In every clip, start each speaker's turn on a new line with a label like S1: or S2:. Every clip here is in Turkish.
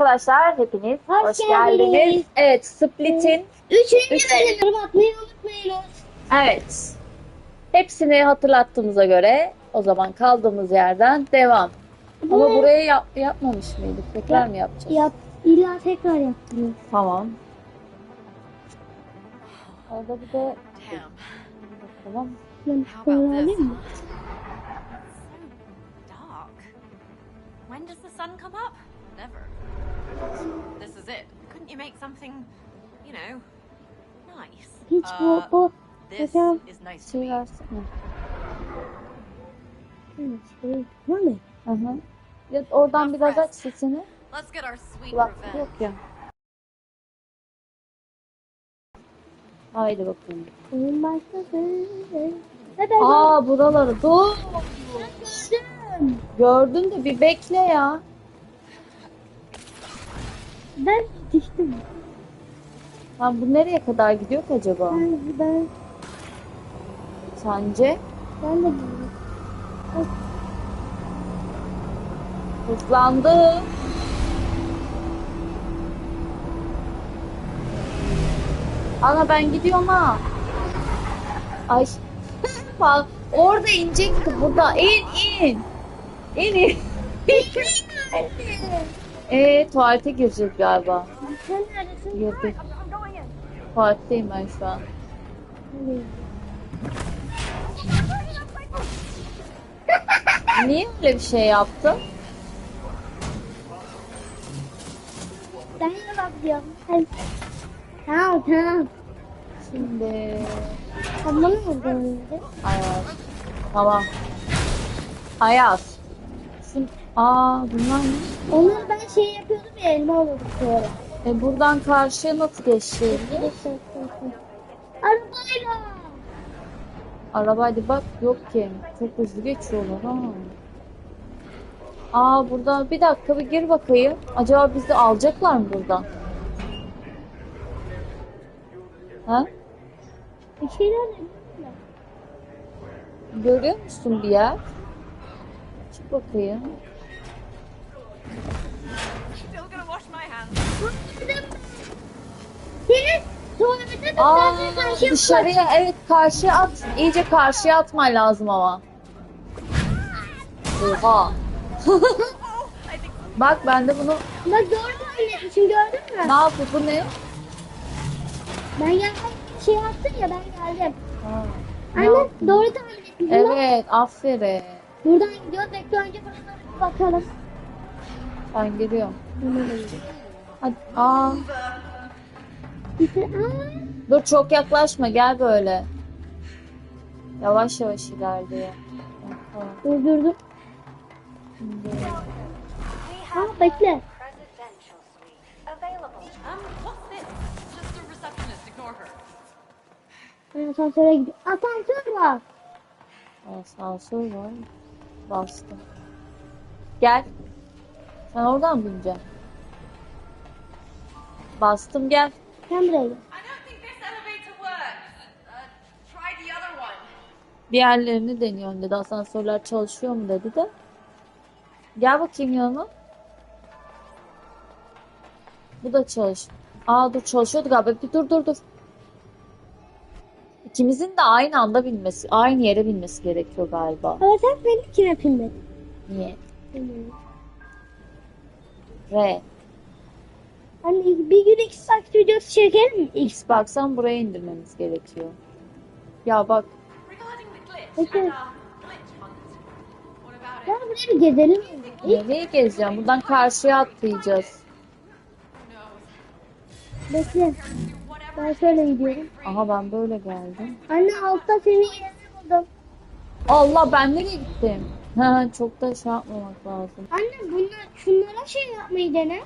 S1: arkadaşlar hepiniz hoş,
S2: Hoş
S1: geldiniz.
S2: geldiniz.
S1: Evet Split'in
S2: Üçüncü
S1: Üç-
S2: bölümü atmayı unutmayınız.
S1: evet hepsini hatırlattığımıza göre o zaman kaldığımız yerden devam. Ama
S2: Bu-
S1: buraya yap, yapmamış mıydık? Tekrar mı yapacağız?
S2: Yap, illa tekrar yaptım.
S1: Tamam. Orada bir de bakalım.
S2: Ben alayım mı?
S3: When does the sun come up? This is it. Couldn't you make something, you know, nice?
S2: Hiç bu,
S3: Uh,
S2: bu
S3: This
S2: Hocam.
S3: is nice to
S1: Şey versene.
S2: Hı, şey?
S1: Hı hı. Ya oradan biraz aç sesini.
S3: Let's get our sweet
S1: Kulak
S3: revenge.
S1: yok ya. Haydi bakalım. Aa buraları dur. Gördün de bir bekle ya.
S2: Ben yetiştim.
S1: Lan bu nereye kadar gidiyor ki acaba?
S2: Ben, ben,
S1: Sence?
S2: ben de bilmiyorum.
S1: Hızlandı. Ana ben gidiyorum ha. Ay. Bak orada inecekti burada. İn in. İn in. Eee tuvalete girecek galiba.
S2: Sen neredesin?
S1: Girdi. Tuvaletteyim ben şu an. Niye öyle bir şey yaptın?
S2: Ben. Sen... Tamam tamam.
S1: Şimdi
S2: bana mı?
S1: Ayaz. Tamam. Ayaz. Şun... Aa bunlar ne?
S2: Onları ben şey yapıyordum ya elma alıyordum sonra.
S1: E buradan karşıya nasıl geçeceğiz?
S2: Arabayla.
S1: Arabaydı bak yok ki. Çok hızlı geçiyorlar ha. Aa burada bir dakika bir gir bakayım. Acaba bizi alacaklar mı buradan? Ha?
S2: Bir şeyler yapıyorlar.
S1: Görüyor musun bir yer? Çık bakayım. Aa, dışarıya evet karşıya at. İyice karşıya atman lazım ama. Oha. Bak ben de bunu
S2: Bak doğru tahmin etmişim gördün mü?
S1: ne yapıyor bu ne?
S2: Ben geldim şey yaptın ya ben geldim.
S1: Ha, ne
S2: Anne
S1: yaptın?
S2: doğru tahmin. Bak,
S1: Evet aferin.
S2: Buradan gidiyoruz bekle önce bana bakalım.
S1: Ben geliyorum. Hadi. Aa, dur çok yaklaşma gel böyle. Yavaş yavaş ilerle. Tamam.
S2: durdurdum.
S1: Şimdi
S2: Aa bekle. Ben asansöre gidiyorum. Asansör var.
S1: asansör var. Bastım. Gel. Sen oradan bineceksin? Bastım gel.
S2: Sen buraya gel.
S3: I don't think this elevator works. Uh.
S1: Diğerlerini deniyorum dedi. Asansörler çalışıyor mu dedi de. Gel bakayım yanıma. Bu da çalış. Aa dur çalışıyordu galiba. Bir dur dur dur. İkimizin de aynı anda binmesi, aynı yere binmesi gerekiyor galiba.
S2: Ama sen benimkine pinledin.
S1: Niye?
S2: Bilmiyorum.
S1: R.
S2: Hani bir gün Xbox videosu çekelim mi? X.
S1: Xbox'tan buraya indirmemiz gerekiyor. Ya bak
S3: about
S2: Ya buraya bir gezelim mi? İlk
S1: nereye gezeceğim? Buradan karşıya atlayacağız.
S2: Bekle. Ben şöyle gidiyorum.
S1: Aha ben böyle geldim.
S2: Anne altta yerini buldum.
S1: Allah ben nereye gittim? Ha, çok da şey yapmamak lazım.
S2: Anne bunlar şunlara şey yapmayı dene.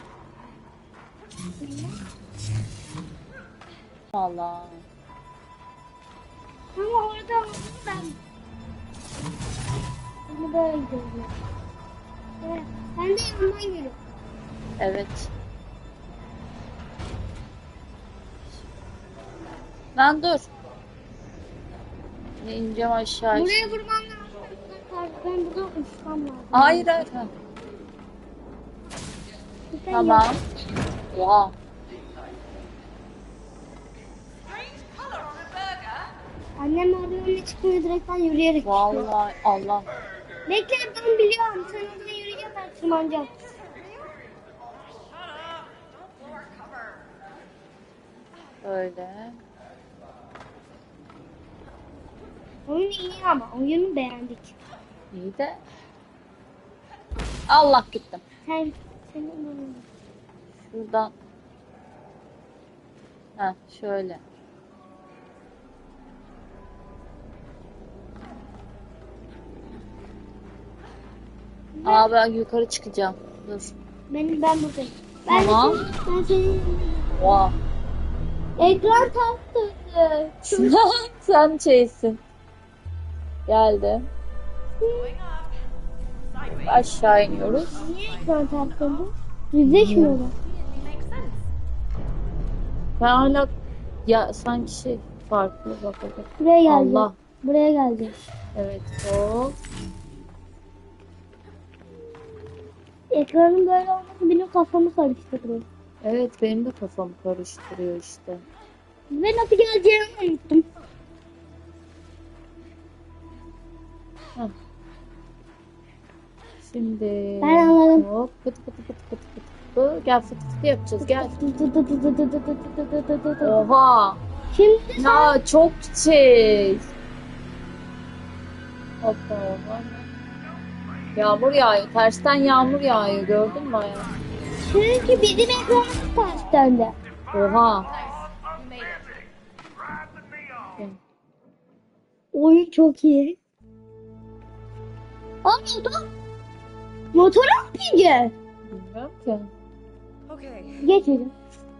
S1: Allah.
S2: Ama orada oldu ben. Şimdi böyle gidiyorum. Evet. Ben de yanından geliyorum.
S1: Evet. Lan dur. Ne ineceğim aşağı.
S2: Buraya vurman lazım. Ben buradan uçmam lazım.
S1: Hayır hayır. Tamam. Oha.
S2: Annem merdivenle çıkmıyor direkt ben yürüyerek çıkıyor.
S1: Vallahi Allah.
S2: Bekle ben biliyorum. Sen orada yürüyeceğim ben tırmanacağım.
S1: Öyle.
S2: Oyun iyi ama oyunu beğendik.
S1: İyi de. Allah gittim.
S2: Sen senin oyunun.
S1: Şuradan. Ha şöyle. Aa ben yukarı çıkacağım. Dur.
S2: Benim ben buradayım. Ben
S1: Tamam.
S2: ben senin
S1: Oha.
S2: ekran taktırdı.
S1: Sen şeysin.
S3: Sideways.
S1: Aşağı iniyoruz.
S2: Niye ekran taktırdı? Yüzleşmiyorlar.
S1: Ben hala ya sanki şey farklı bak bak. bak.
S2: Buraya geldi.
S1: Allah.
S2: Buraya geldi.
S1: Evet hop.
S2: Ekranın böyle olması benim kafamı karıştırdı.
S1: Evet benim de kafamı karıştırıyor işte.
S2: Ve nasıl geleceğimi unuttum.
S1: Heh. Şimdi
S2: Ben anladım.
S1: Hop pıt pıt pıt pıt pıt pıt. Gel fıt yapacağız gel. Oha.
S2: Şimdi
S1: Ya çok şey. Hoppa hoppa. Yağmur yağıyor. Tersten yağmur yağıyor. Gördün mü ayağı?
S2: çünkü bizim ekranımız ters döndü.
S1: Oha.
S3: You made it.
S2: Oyun çok iyi. Aa motor. Motora mı bineceğiz?
S1: Bilmiyorum ki.
S4: Okay,
S2: Geçelim.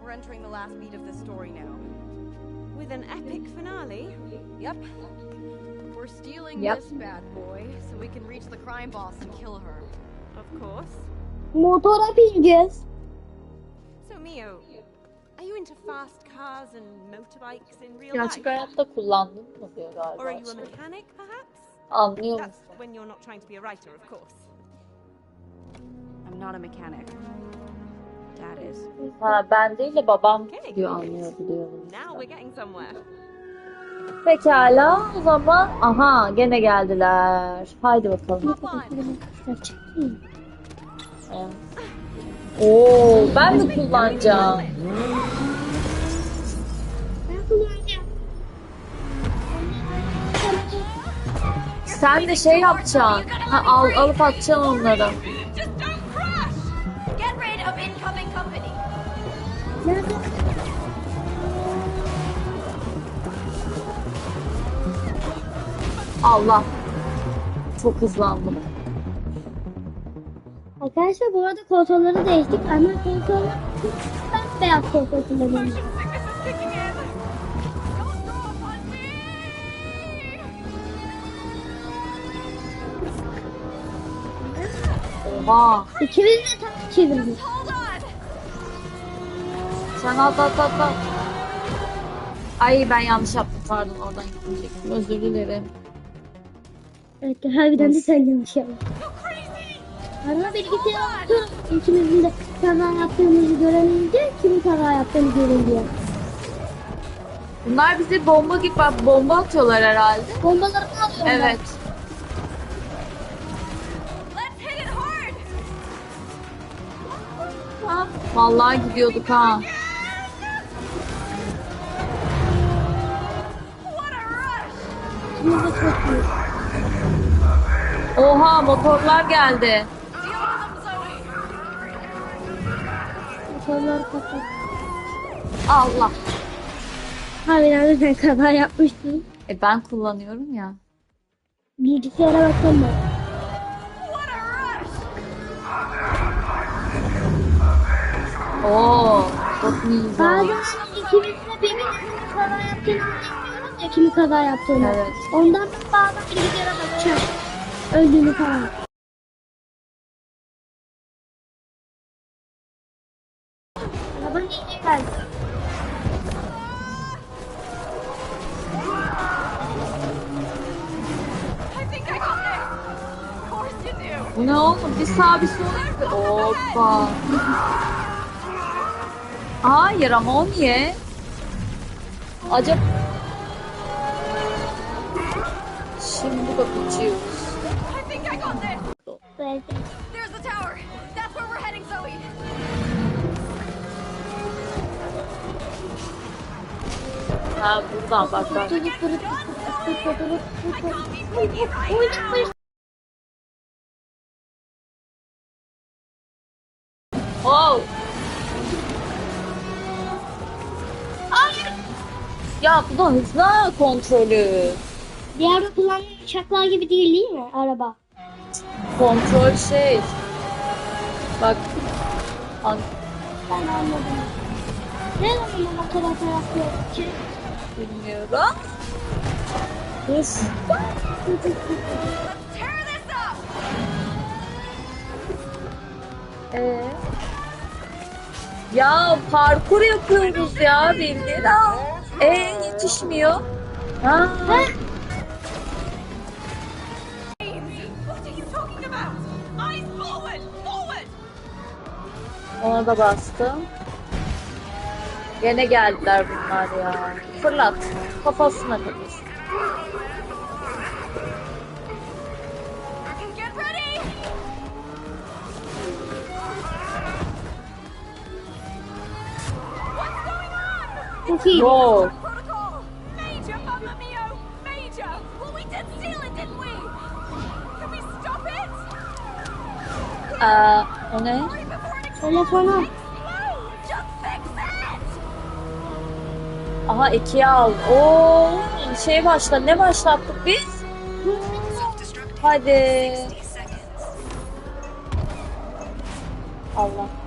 S4: we're entering the last beat of the story now.
S3: With an epic finale.
S4: Yep. We're stealing
S1: Yep.
S4: this bad boy so we can reach the crime boss and kill her.
S3: Of course.
S2: Motora bineceğiz.
S3: So, Mio, are you into fast cars and motorbikes in real
S1: Gerçek
S3: life?
S1: hayatta kullandın mı diyor
S3: Or are you a mechanic, perhaps?
S1: Anlıyor
S3: That's when you're not trying to be a writer, of course.
S4: I'm not a mechanic. Dad is.
S1: Ha ben değil de babam
S3: Okay.
S1: diyor anlıyordu diyor.
S3: Now we're getting somewhere.
S1: Pekala o zaman aha gene geldiler. Haydi bakalım. Oo ben.
S2: Ben kullanacağım.
S1: Sen de şey yapacaksın. Ha, al, alıp atacaksın onları.
S2: Nerede?
S1: Allah. Çok hızlandım.
S2: Arkadaşlar bu arada kontrolleri değiştik ama kontroller ben beyaz kontrol kullanıyorum.
S1: Oha.
S2: İkimiz de tam çevirdik.
S1: Sen at at at at. Ay ben yanlış yaptım pardon oradan gitmeyecektim. Özür dilerim.
S2: Evet harbiden de sen yanlış yaptın. Arama bilgisayar yoktu. İkimizin de kaza yaptığımızı göremeyince kimin kaza yaptığını görünce.
S1: Bunlar bize bomba gibi bak bomba atıyorlar herhalde.
S2: Bombaları alıyorlar.
S1: Evet. Vallahi gidiyorduk ha.
S2: De çok iyi.
S1: Oha motorlar geldi.
S2: Motorları kapat.
S1: Allah.
S2: Harbiden de sen kaza yapmıştın.
S1: E ben kullanıyorum ya.
S2: Bilgisayara bakalım
S3: rush!
S1: Oo, çok iyi.
S2: Bazen ikimiz de birbirimizin kaza ya kimin kaza yaptığını.
S1: Evet.
S2: Ondan ben bazen bilgisayara bakacağım. Öldüğünü falan. Araba niye geldi?
S1: Bu ne oğlum? Bir sağ bir sol. Hoppa. Hayır ama o niye? Acaba... Şimdi bakacağız.
S3: I think I got this.
S2: Böyle.
S3: There's the tower. That's where we're heading, Zoe.
S1: Ha buradan bak bak.
S2: Durup durup durup durup durup durup.
S1: Oh. Hayır. Ya bu da hızlı kontrolü.
S2: Diğer kullanılan uçaklar gibi değil değil mi araba?
S1: Kontrol şey. Bak. An
S2: Ben anladım. Ne zaman o kadar taraflı ki?
S1: bilmiyorum.
S3: Tear this up.
S1: Ee? Ya parkur yapıyoruz ya bildiğin. Ee yetişmiyor. Ha.
S3: What
S1: Ona da bastım. Gene geldiler bunlar ya. Fırlat. Kafasına kafasına.
S3: İt?
S1: Aa, o ne?
S2: Telefonu.
S1: Aha ikiye al. Oo, şey başla. Ne başlattık biz? Hadi. Allah.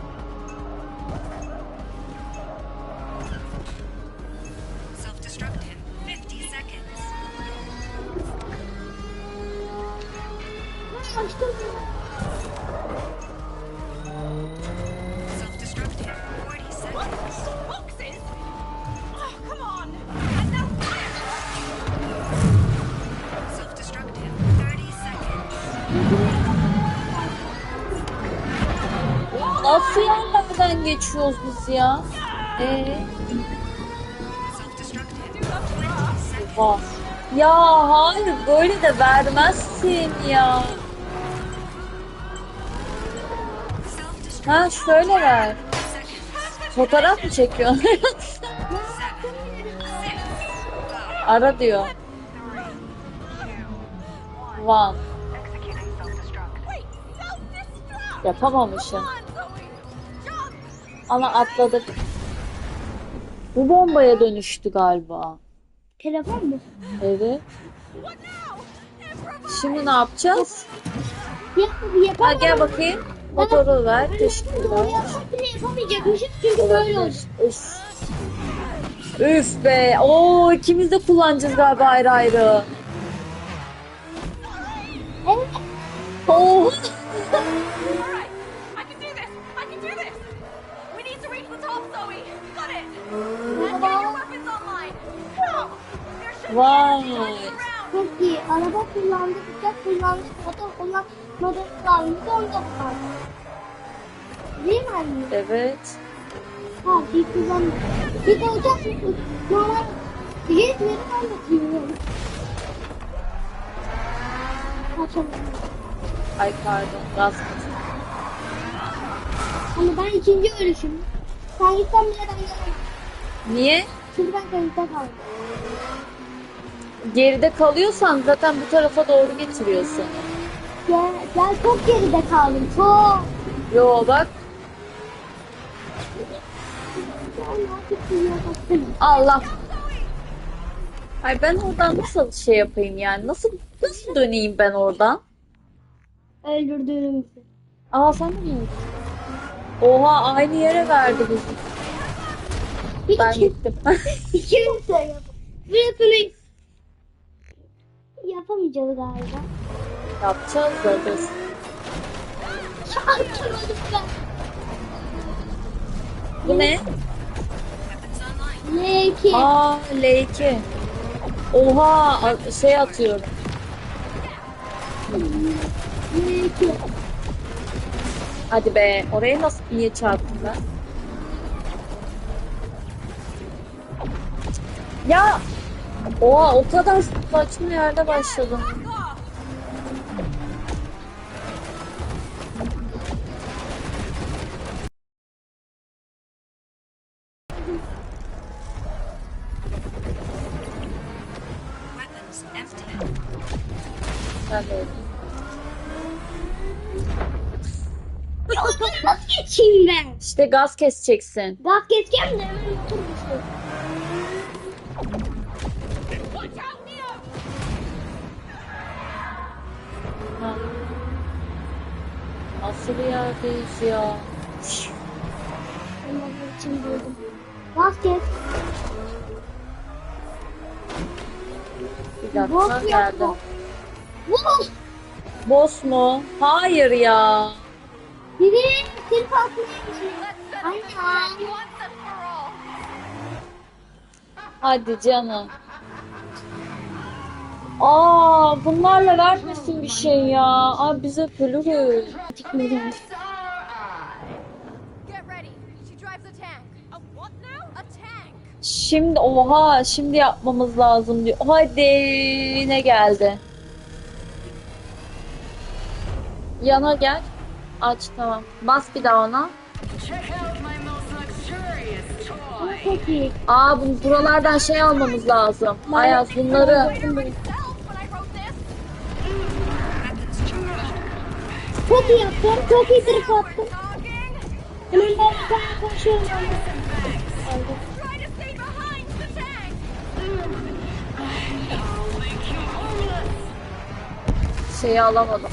S1: Geçiyoruz biz ya? Ee,
S5: Self-destruct in 20 seconds.
S1: var. Ya hayır böyle de vermezsin ya. Ha şöyle ver. Fotoğraf mı çekiyorsun? Ara diyor. One. Yapamamışım. Ama atladık. Bu bombaya dönüştü galiba.
S2: Telefon mu?
S1: Evet. Şimdi ne yapacağız?
S2: Yap,
S1: Ha, gel bakayım. Motoru ver. Teşekkürler.
S2: Yapamayacakmışız çünkü böyle oldu.
S1: Üf. Üf be. Oo ikimiz de kullanacağız galiba ayrı ayrı.
S2: Evet.
S1: Oo. Vay.
S2: Çok iyi. Araba kullandık, uçak kullandık, motor kullanmadık, kullandık, onu da kullandık. Değil mi anne?
S1: Evet.
S2: Ha, bir kullandık. Bir de uçak normal de bilmiyorum. Açalım.
S1: Ay pardon. Rast.
S2: Ama ben ikinci ölüşüm. Sen gitsen bile ben gelemem.
S1: Niye?
S2: Çünkü ben kayıtta kaldım.
S1: Geride kalıyorsan zaten bu tarafa doğru getiriyorsun.
S2: Gel, gel çok geride kaldım. Çok.
S1: Yo bak. Allah. Ay ben oradan nasıl şey yapayım yani? Nasıl nasıl döneyim ben oradan?
S2: Öldürdüğümüzü.
S1: Aa sen de mi öldün? Oha aynı yere verdi bizi. Ben gittim.
S2: iki yoksa yap. Birisini yapamayacağız galiba.
S1: Yapacağız da
S2: ben.
S1: Bu ne?
S5: Weapons online.
S2: L2.
S1: Aa L2. Oha şey atıyorum.
S2: Y2.
S1: Hadi be. Oraya nasıl niye çarptım ben? Ya Oha o kadar saçma yerde başladım.
S5: Weapons empty.
S1: Ben? İşte gaz keseceksin.
S2: Gaz keseceğim de hemen oturmuşum.
S1: Nasıl bir yerdeyiz ya?
S2: Onların için buldum. Gaz kes.
S1: Bir dakika
S2: Boss
S1: nerede?
S2: yapma. Vur.
S1: Boss mu? Hayır ya.
S2: Biri sirk atmaya geçiyor.
S3: Let's settle this
S2: Anne.
S3: once and for all.
S1: Hadi canım. Aa bunlarla vermesin bir şey ya. Abi bize ölürüz. Şimdi oha şimdi yapmamız lazım diyor. Hadi ne geldi? Yana gel. Aç tamam. Bas bir daha ona. Aa bu buralardan şey almamız lazım. Ayaz bunları.
S2: Çok iyi yaptım. Çok iyi sirk attım. Hemen ben bir tane koşuyorum.
S1: Şeyi alamadım.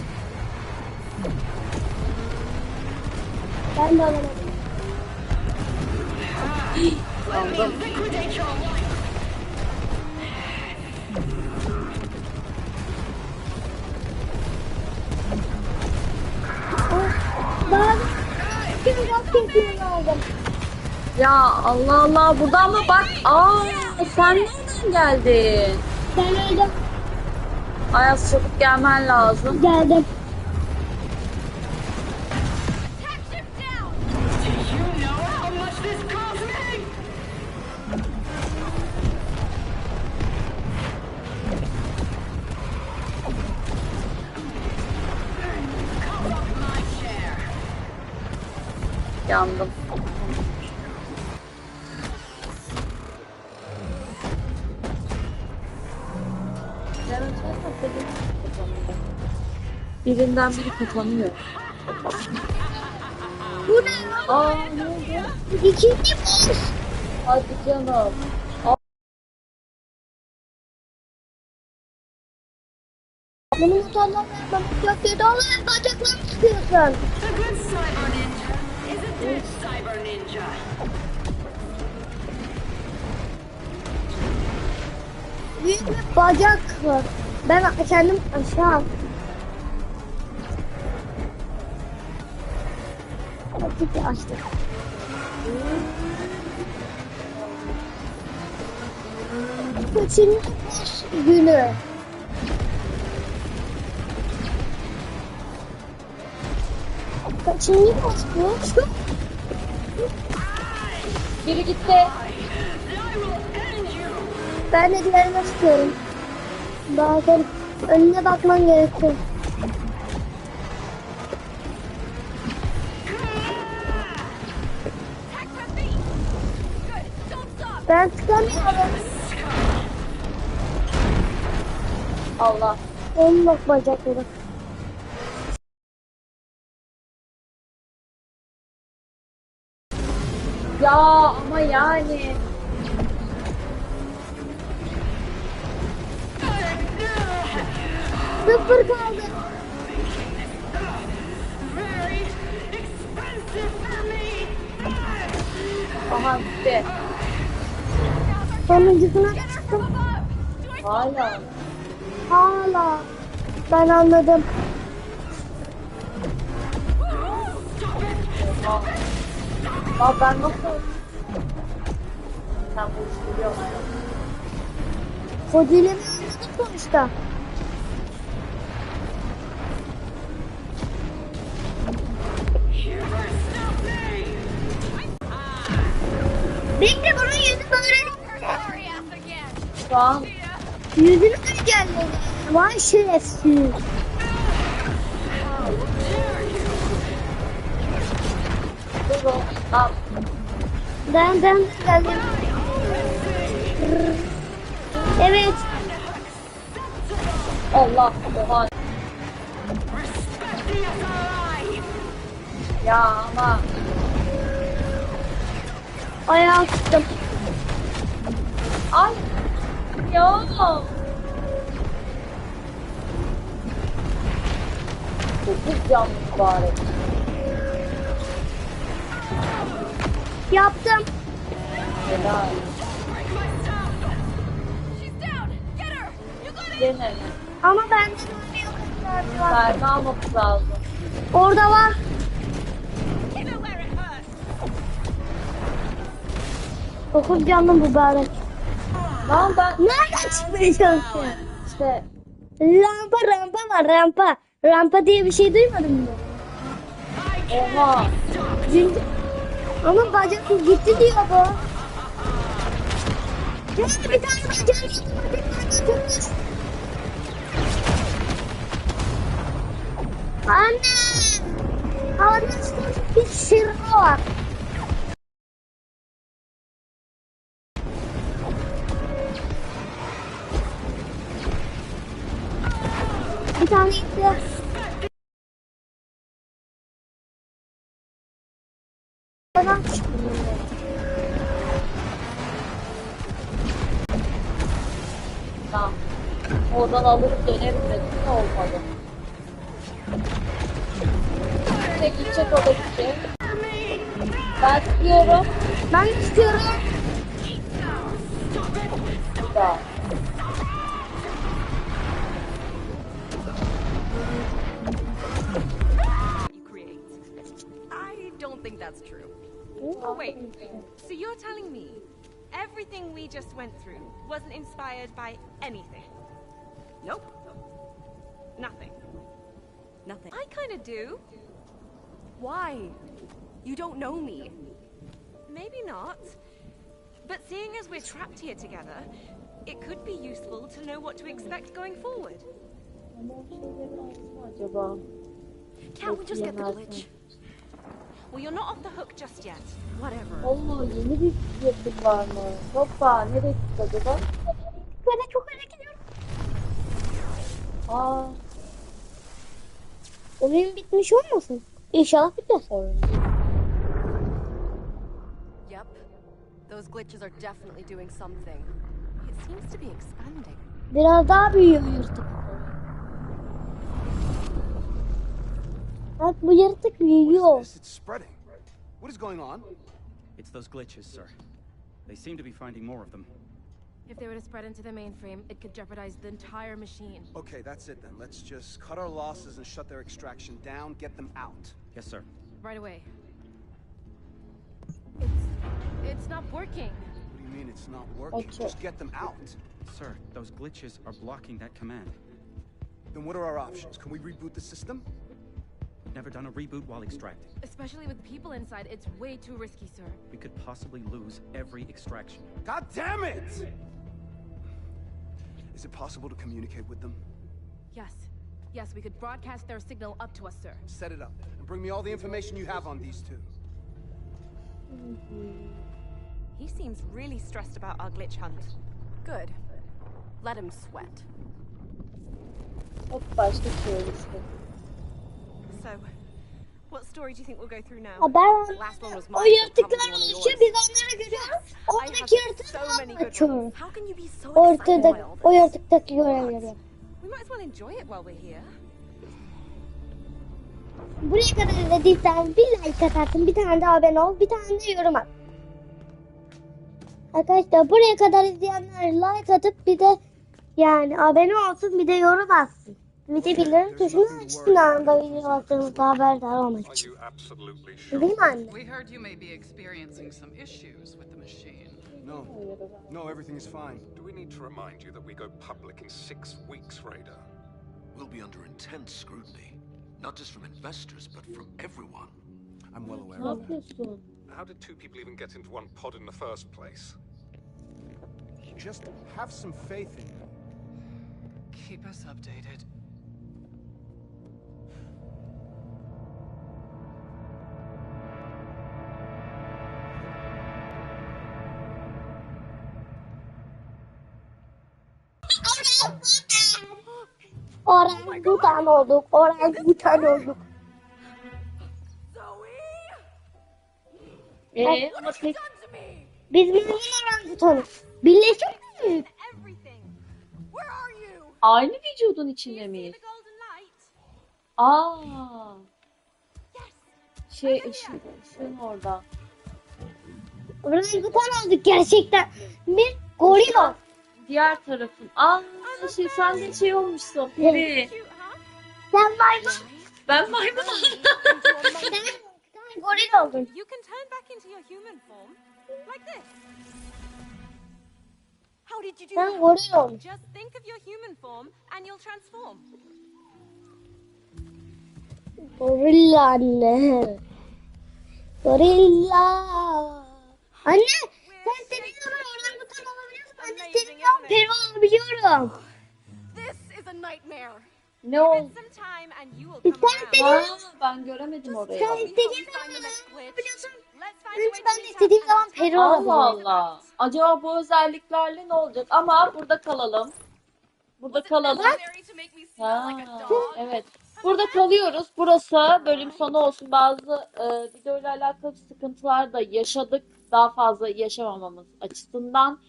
S2: Ben de alamadım.
S1: Aldım.
S2: Daha şimdi kesmeyi aldım.
S1: Ya Allah Allah buradan mı bak? Aa sen nereden geldin?
S2: Ben öldüm.
S1: Ayaz çabuk gelmen lazım.
S2: Geldim.
S1: Yandım. Birinden biri kapanıyor.
S2: Bu ne ya?
S1: Aa ne oldu?
S2: İkinci boss.
S1: Hadi canım.
S2: Benim utanmam vermem. Çok kötü olur. Bacaklarımı sıkıyorsun. Büyük bir bacak var. Ben kendim aşağı. Hadi açtık. Kaçıncı günü? Kaçıncı boss bu?
S1: Biri gitti.
S2: Ben de diğerine çıkıyorum. Bazen önüne bakman gerekiyor. Ben çıkamıyorum.
S1: Allah.
S2: Onun bak bacakları.
S1: Gitti.
S2: Sonuncusuna çıktım.
S1: Hala.
S2: Hala. Ben anladım.
S1: Ya ben nasıl... Sen bu işi biliyorsun.
S2: Anladım sonuçta.
S1: Bekle bunun
S2: yüzünü öğrenelim. Tamam. Yüzünü
S1: engelledim. Vay şerefsiz.
S2: Ben ben geldim. Evet.
S1: Allah oha. Ya ama
S2: Ayağı tuttum.
S1: Ay. Ya. Dokuz can mübarek.
S2: Yaptım.
S1: Helal. Gene.
S2: Ama ben de var.
S1: Mermi almamız lazım.
S2: Orada var. Dokuz canlı mübarek.
S1: Lan ben
S2: Nereden çıkmaya çalışıyor?
S1: işte
S2: Rampa rampa var rampa. Rampa diye bir şey duymadın mı?
S1: oha.
S2: Zincir. Ama bacak gitti diyor bu. Ya bir tane bacak gitti. Anne. Havada bir sırrı var. Bir tane gitti. Adam çıktı.
S1: Tamam. Oradan alıp dönerim dedim de olmadı. Tek gidecek o da gidecek. Ben tutuyorum.
S2: Ben istiyorum.
S1: Da.
S4: Don't think that's true.
S3: Oh, wait. So you're telling me everything we just went through wasn't inspired by anything?
S4: Nope.
S3: Nothing.
S4: Nothing.
S3: I kind of do.
S4: Why? You don't know me.
S3: Maybe not. But seeing as we're trapped here together, it could be useful to know what to expect going forward.
S1: Ama o şeyleri aldı mı acaba?
S4: Can't we just get the
S1: Yemezsin.
S4: glitch?
S3: Well, you're not off the hook just yet.
S4: Whatever.
S1: Allah yeni bir yetim var mı? Hoppa nereye gitti acaba?
S2: Böyle çok öyle gidiyorum.
S1: Aa
S2: Oyun bitmiş olmasın? İnşallah biter.
S1: oyun.
S4: Yep. Those glitches are definitely doing something. It seems to be expanding.
S2: Biraz daha büyüyor yırtık. Bak bu yırtık büyüyor.
S6: This, it's spreading. What is going on?
S7: It's those glitches, sir. They seem to be finding more of them.
S8: If they were to spread into the mainframe, it could jeopardize the entire machine.
S6: Okay, that's it then. Let's just cut our losses and shut their extraction down, get them out.
S7: Yes, sir.
S8: Right away. It's... it's not working.
S6: What do you mean it's not working?
S1: Okay.
S6: Just get them out.
S7: Sir, those glitches are blocking that command.
S6: Then what are our options? Can we reboot the system?
S7: We've never done a reboot while extracting.
S8: Especially with people inside, it's way too risky, sir.
S7: We could possibly lose every extraction.
S6: God damn it! Is it possible to communicate with them?
S8: Yes. Yes, we could broadcast their signal up to us, sir.
S6: Set it up and bring me all the information you have on these two. Mm-hmm.
S3: He seems really stressed about our glitch hunt.
S4: Good. Let him sweat.
S1: Hop başka şey işte.
S3: So, what story do you think we'll go through now?
S2: Ben
S4: Last one was
S2: o
S4: mine, so
S2: yırtıklar oluşuyor biz onları görüyoruz. Oradaki Ortada,
S4: excited?
S2: o yırtıktaki görevleri.
S3: We might as well enjoy it while we're here.
S2: Buraya kadar izlediysen bir like atarsın, bir tane de abone ol, bir tane de yorum at. Arkadaşlar buraya kadar izleyenler like atıp bir de yani abone olsun bir de yorum atsın. Bir de bildirim tuşunu açsın anda video attığımızda haberdar olmak
S9: Are
S2: için.
S9: you absolutely sure?
S2: Değil mi anne?
S10: We heard you may be experiencing some issues with the machine.
S6: No. No, everything is fine.
S9: Do we need to remind you that we go public in six weeks, Raider?
S11: We'll be under intense scrutiny, not just from investors, but from everyone.
S6: I'm well aware of that.
S9: How did two people even get into one pod in the first place?
S6: Just have some faith in me.
S10: Keep us updated.
S2: Orangutan olduk. Orangutan olduk.
S1: Ee, ama
S2: Biz memnun orangutanız. Birleşik miyiz?
S1: Aynı vücudun içinde miyiz? Aa. Şey ışın, ışın orada.
S2: Orangutan olduk gerçekten. Bir goril.
S1: Diğer tarafın. Aa, şey sen de şey olmuşsun. Peri.
S2: Sen maymun.
S1: Ben maymun
S2: sen goril oldun.
S3: You can turn back into your human form. Like this. How did you do that?
S2: goril oldun.
S3: Just think of your human form and you'll transform.
S2: Gorilla anne. Gorilla. Anne sen istediğin zaman olabiliyorsun. Ben de zaman peri olabiliyorum.
S3: This is a nightmare.
S1: Ne oldu?
S2: Sen
S1: ben göremedim orayı.
S2: sen istediğin zaman
S3: to
S2: ben de istediğim zaman
S3: let's
S2: peri
S3: talk.
S1: Allah. Allah. Acaba bu özelliklerle ne olacak? Ama burada kalalım. Burada kalalım. Ha, evet. Burada kalıyoruz. Burası bölüm sonu olsun. Bazı e, videoyla alakalı sıkıntılar da yaşadık. Daha fazla yaşamamamız açısından.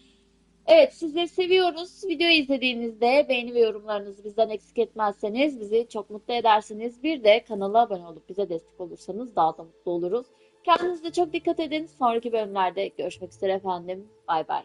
S1: Evet sizleri seviyoruz. Videoyu izlediğinizde beğeni ve yorumlarınızı bizden eksik etmezseniz bizi çok mutlu edersiniz. Bir de kanala abone olup bize destek olursanız daha da mutlu oluruz. Kendinize çok dikkat edin. Sonraki bölümlerde görüşmek üzere efendim. Bay bay.